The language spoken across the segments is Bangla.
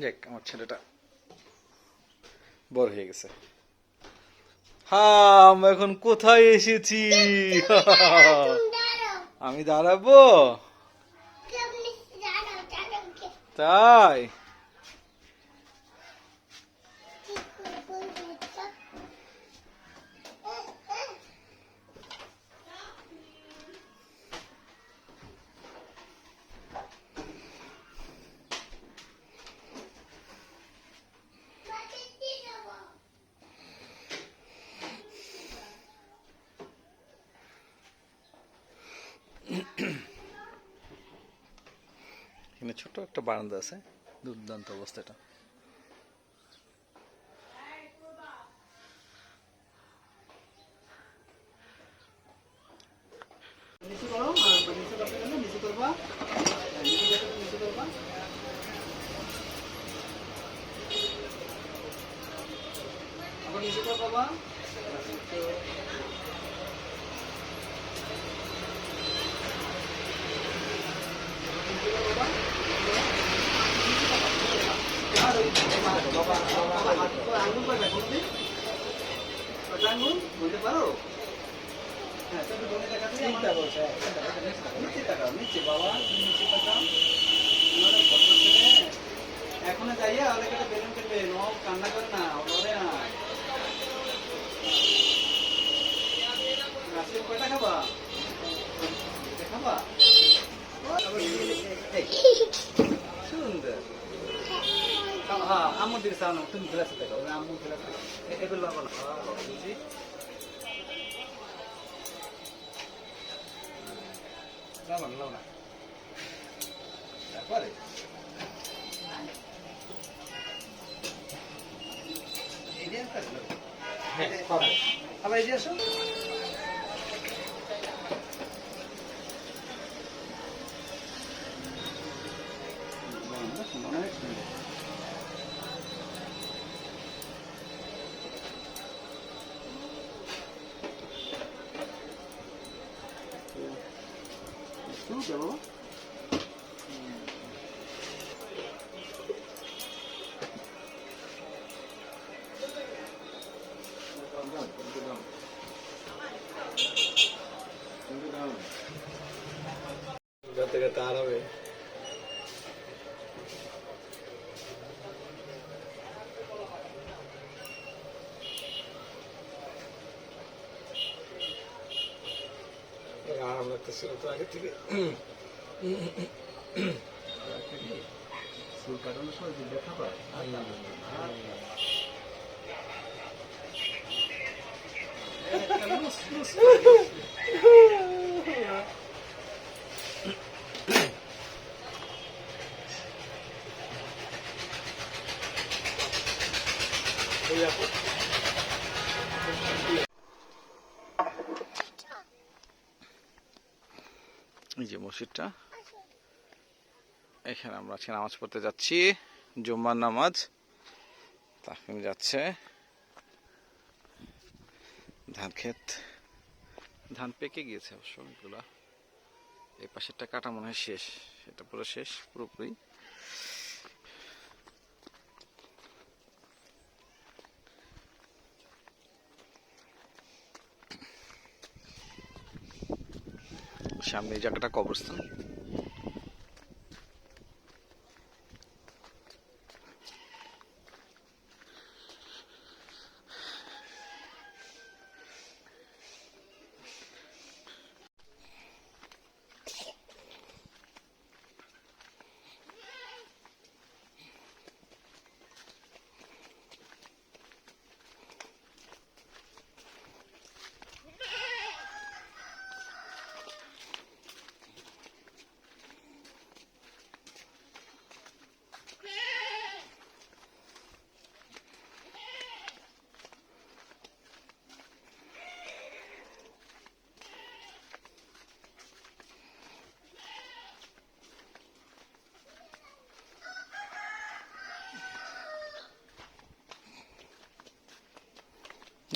দেখ আমার ছেলেটা বড় হয়ে গেছে হ্যাঁ এখন কোথায় এসেছি আমি দাঁড়াবো তাই এখানে ছোট একটা বারান্দা আছে। দুর্দান্ত অবস্থাটা বলতে পারো হ্যাঁ তুমি বলে দেখাতে চিন্তা করছ নিচে তাকাও নিচে নিচে তাকাও এখনও যাইয়া অনেক একটা বেলুন কেটে নো কান্না না ওরে না আজকে কয়টা খাবা খাবা হ্যাঁ আম্মুর দিকে চাও না তুমি গ্লাসে দেখো আম্মুর গ্লাসে এগুলো বাবা না হ্যাঁ, বুঝি যে একটা দিলো। আবার এই যে আসো yo আরাম লাগতেছিল তো আগে থেকে চুল কাটানোর সময় যে দেখা পায় এই যে মসজিদটা। এখানে আমরা আজকে নামাজ পড়তে যাচ্ছি, জুম্মার নামাজ। তাকিম যাচ্ছে। ধান ক্ষেত। ধান পেকে গিয়েছে অবশ্য এই পাশেরটা কাটা মনে হয় শেষ। এটা পুরো শেষ, পুরোপুরি। সামনে এই জায়গাটা কবরস্থান।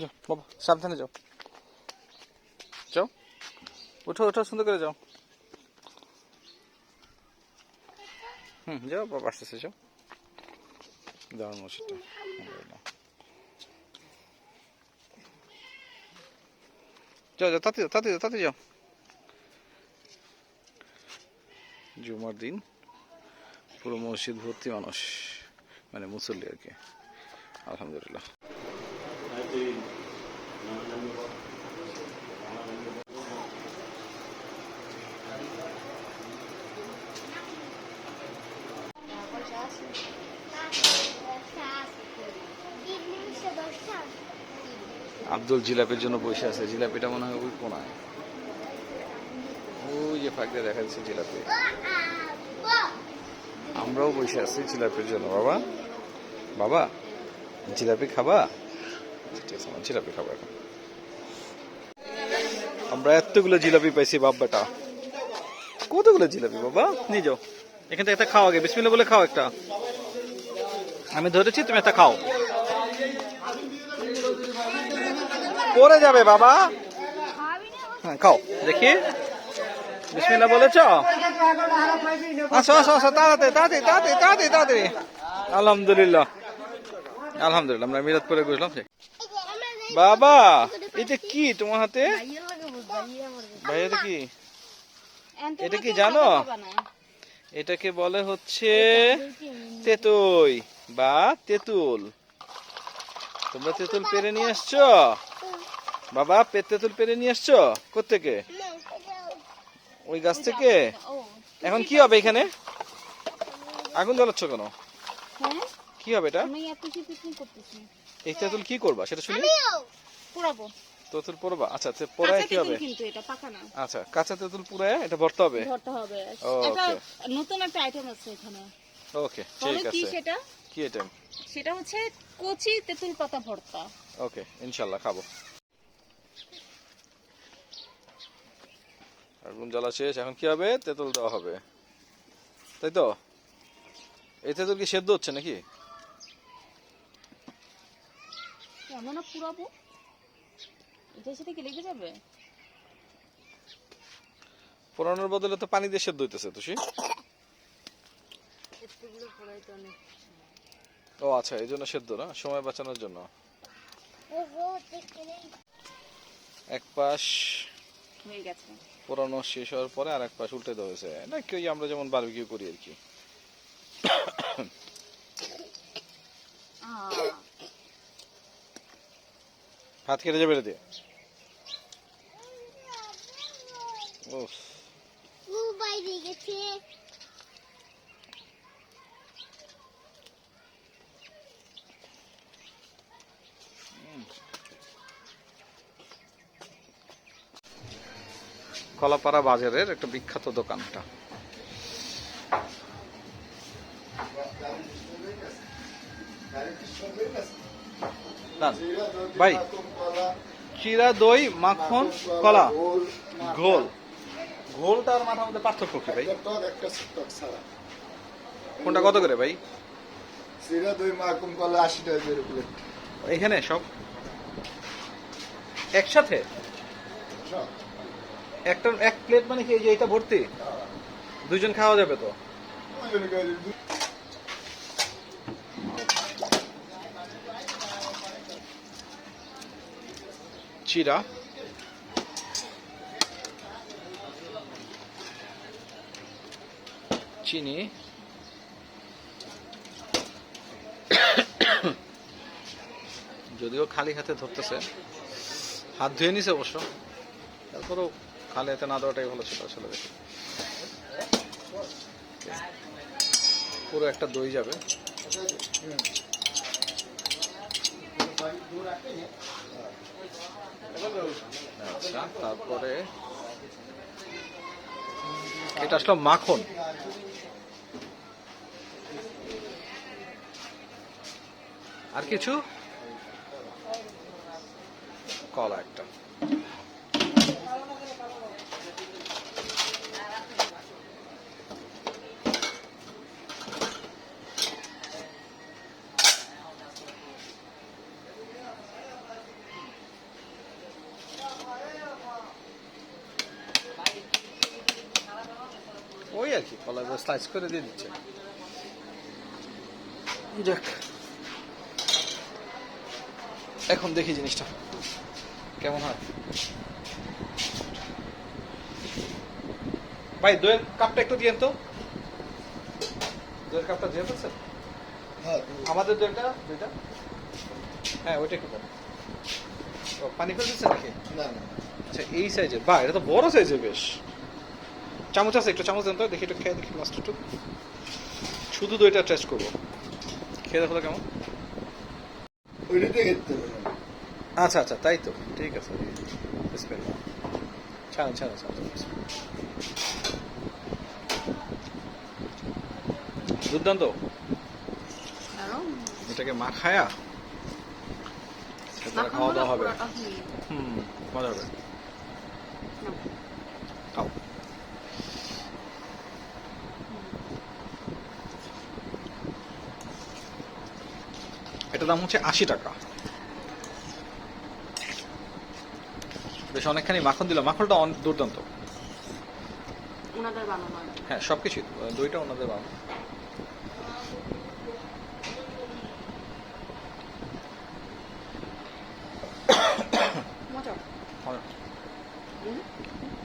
যাও, বাবা, সাবধানে যাও। যাও, উঠো উঠো, সুন্দর করে যাও। হুম, যাও, বাবা, আসতেছে, যাও। দারুণ মসজিদটা। যাও যাও তাতে যাও তাতে যাও তাতে যাও। জুমার দিন, পুরো মসজিদ ভর্তি মানুষ মানে মুসল্লি আর কি। আলহামদুলিল্লাহ। আব্দুল জিলাপির জন্য বসে আছে। জিলাপিটা মনে হয় ওই কোনায়। ওই যে ফাঁক দেখা যাচ্ছে জিলাপি। আমরাও বসে আছি জিলাপির জন্য। বাবা? বাবা? জিলাপি খাবা? জিলাপি খাব এখন। আমরা এতগুলো জিলাপি পাইছি বাব্বাটা কতগুলো জিলাপি, বাবা? নিয়ে এখান থেকে একটা খাও আগে বিসমিল্লা বলে খাও একটা। আমি ধরেছি, তুমি একটা খাও। পড়ে যাবে, বাবা। হ্যাঁ খাও। দেখি। বিসমিল্লা বলেছ? আসো আসো আসো, তাড়াতাড়ি তাড়াতাড়ি তাড়াতাড়ি তাড়াতাড়ি আলহামদুলিল্লাহ। আলহামদুলিল্লাহ, আমরা বুঝলাম যে বাবা এটা কি তোমার হাতে? ভাইয়া কি? এটা কি জানো? এটাকে বলে হচ্ছে তেতুই বা তেঁতুল। তোমরা তেঁতুল পেরে নিয়ে এসছো বাবা তেঁতুল পেরে নিয়ে এসছো কোথেকে ওই গাছ থেকে? এখন কি হবে এখানে? আগুন জ্বালাচ্ছ কেন? হ্যাঁ? কি হবে এটা? এই তেঁতুল কি করবা? সেটা শুনি। পোড়াবো। তেঁতুল পড়বা? আচ্ছা তে পোড়ায় কি হবে কিন্তু এটা পাকা না। আচ্ছা কাঁচা তেঁতুল পুরায় এটা ভরতে হবে? ধরতে হবে। এটা নতুন একটা আইটেম আছে এখানে। ওকে ঠিক কি সেটা? কি এটা? সেটা হচ্ছে কচি তেঁতুল পাতা ভর্তা। ওকে ইনশাল্লাহ খাব। আগুন জ্বালা শেষ এখন কি হবে? তেঁতুল দেওয়া হবে। তাই তো? এই তেঁতুল কি সেদ্ধ হচ্ছে নাকি? কেন না পুরাবো। এটার সাথে কি লেগে যাবে? পোড়ানোর বদলে তো পানি দিয়ে সেদ্ধ হইতেছে তুষি। তো ও আচ্ছা এই জন্য সেদ্ধ না? সময় বাঁচানোর জন্য। এক পাশ হয়ে গেছে। পোড়ানো শেষ হওয়ার পরে আর এক পাশ উল্টে দেওয়া হয়েছে। না কি ওই আমরা যেমন বারবিকিউ করি আর কি। হাত কেটে যাবে রে দিয়ে কলাপাড়া বাজারের একটা বিখ্যাত দোকানটা। না, ভাই চিরা দই মাখন কলা। ঘোল। ঘোলটা আর মাথার মধ্যে পার্থক্য কি ভাই? কোনটা কত করে ভাই? সিরা দই মাকুম কলা আশি টাকা করে প্লেট এখানে সব? একসাথে? একটা এক প্লেট মানে কি এই যে এটা ভর্তি? দুজন খাওয়া যাবে তো? চিরা চিনি যদিও খালি হাতে ধরতেছে। হাত ধুয়ে নিছে অবশ্য। তারপরেও খালি হাতে না দেওয়াটাই ভালো ছিল আসলে দেখি। পুরো একটা দই যাবে। আচ্ছা তারপরে এটা আসলো মাখন। আর কিছু? কলা একটা ওই আর কি কলা স্লাইস করে দিয়ে দিচ্ছে। যাক। এখন দেখি জিনিসটা। কেমন হয়? ভাই দইয়ের কাপটা একটু দিয়েন তো। দইয়ের কাপটা দিয়ে ফেলছেন? হ্যাঁ। আমাদের দইটা দুইটা? হ্যাঁ ওইটা একটু পানি ফেল দিচ্ছে নাকি? না না। আচ্ছা এই সাইজের বা এটা তো বড় সাইজের বেশ। চামচ আছে একটু চামচ দেন তো দেখি একটু খেয়ে দেখি লাস্ট একটু শুধু দইটা টেস্ট করব। খেয়ে দেখো তো কেমন। আচ্ছা আচ্ছা তাই তো। ঠিক আছে ছাড়েন ছাড়েন ছাড়েন দুর্দান্ত। এটাকে মাখায়া? খাওয়া দাওয়া হবে। হুম মজা হবে খাও এটার দাম হচ্ছে আশি টাকা। বেশ অনেকখানি মাখন দিল মাখনটা দুর্দান্ত। হ্যাঁ সবকিছু দইটা ওনাদের বানানো?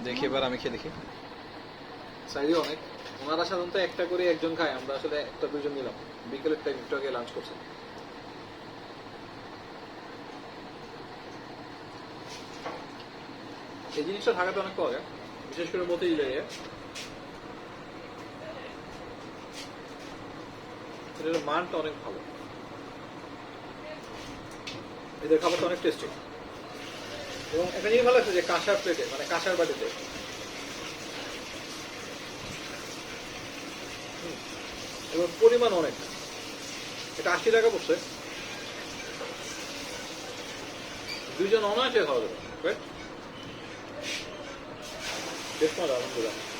দেখি এবার আমি খেয়ে দেখি। সাইজে অনেক। ওনারা সাধারণত একটা করে একজন খায়। আমরা আসলে একটা দুজন নিলাম। বিকেলের টাইম একটু আগে লাঞ্চ করছি। এই জিনিসটা ঢাকাতে অনেক পাওয়া যায়। বিশেষ করে মতেই যায় এটার মানটা অনেক ভালো। এদের খাবারটা অনেক টেস্টি এবং একটা জিনিস ভালো লাগছে যে কাঁসার প্লেটে মানে কাঁসার বাটিতে। এবং পরিমাণ অনেক। এটা আশি টাকা পড়ছে। দুজন অনায়াসে খাওয়া যাবে। Right? বেশ মজা আলহামদুলিল্লাহ হুম।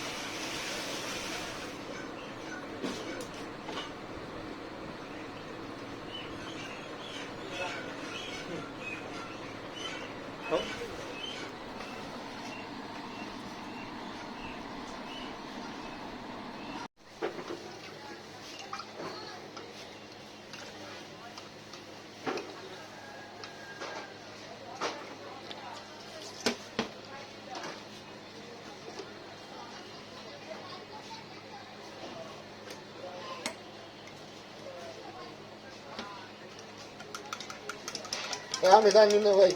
আমি জানি না ভাই।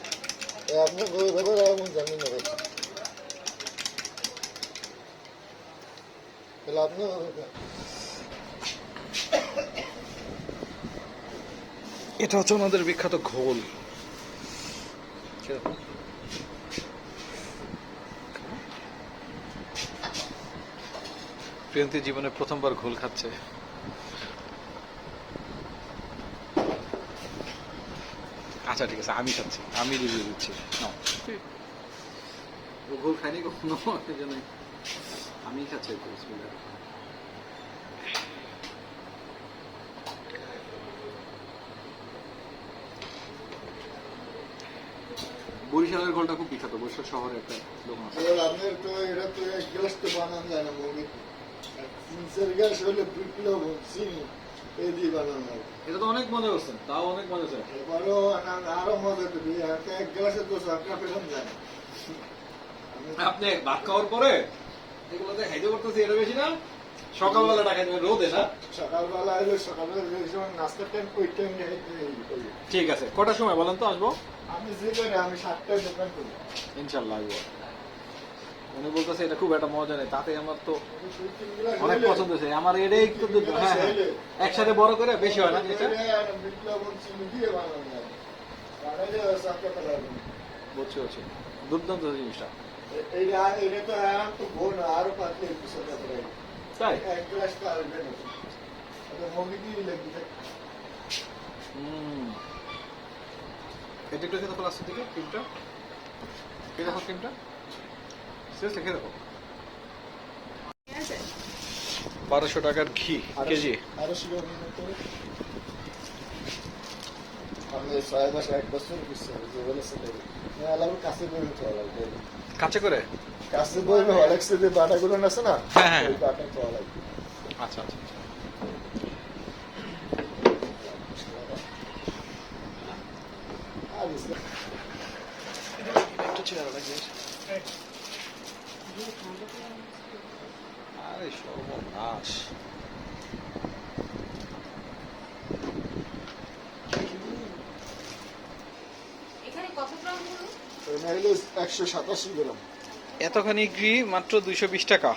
এটা হচ্ছে ওনাদের বিখ্যাত ঘোল। কীরকম? প্রিয়ন্তী জীবনে প্রথমবার ঘোল খাচ্ছে। আচ্ছা ঠিক আছে আমি খাচ্ছি আমি রিভিউ দিচ্ছি নাও। ও খাইনি কখনো? এই আমি খাচ্ছি একটু, বিসমিল্লাহ। বরিশালের ঘোলটা খুব বিখ্যাত বরিশাল শহরে একটা দোকান আছে। আপনার তো এটা তো এক গ্লাস তো বানানো যায় না মুরগি তিন চার হলে বিপ্লব এই দিয়ে বানানো হয় এটা তো অনেক মজা করছেন তাও অনেক মজা হচ্ছে এবারও আরও মজা দেবে এক গ্লাসে তো আপনার পেলাম যায়। আপনি ভাত খাওয়ার পরে এগুলোতে খাইতে করতেছি এটা বেশি না। সকালবেলা টাকা দেবেন রোদে না? সকালবেলা এলে সকালবেলা নাস্তার টাইম ওই টাইম ঠিক আছে কটার সময় বলেন তো আসব? আমি যে করে আমি সাতটায় দোকান করি। ইনশাল্লাহ আসব। উনি বলতেছে, এটা খুব একটা মজা নেই তাতে আমার তো অনেক পছন্দ হয়েছে। আমার এটাই একটু হ্যাঁ হ্যাঁ একসাথে বড় করে বেশি হয় না, এটা? এটা বুঝছি বুঝছি। দুর্দান্ত জিনিসটা। এটা একটু এটা এটা খেতে প্লাস্টিক থেকে ক্রিমটা খেয়ে দেখো ক্রিমটা সিরিয়াসলি খেয়ে দেখো বারোশো টাকার ঘি কেজি আরও করে আমি ছয় মাস এক বছর বুঝছি যে বলেছে আলাম কাছে করে কাছে বই বাটাগুলো আছে না হ্যাঁ, হ্যাঁ। ওই বাটা খাওয়া লাগবে আচ্ছা আচ্ছা আচ্ছা। আর চেয়ার লাগিয়েছে আরে সর্বনাশ এখানে কত গ্রাম হলো এটা হলো একশো সাতাশি গ্রাম। এতখানি ঘি মাত্র দুইশো বিশ টাকা।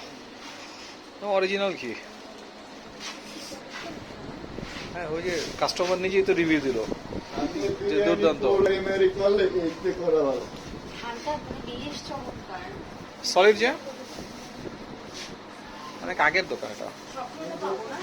অরিজিনাল ঘি। হ্যাঁ ওই যে কাস্টমার নিজেই তো রিভিউ দিল। যে দুর্দান্ত। সলিড যে? অনেক আগের দোকান এটা। স্বপ্নটা পাবো না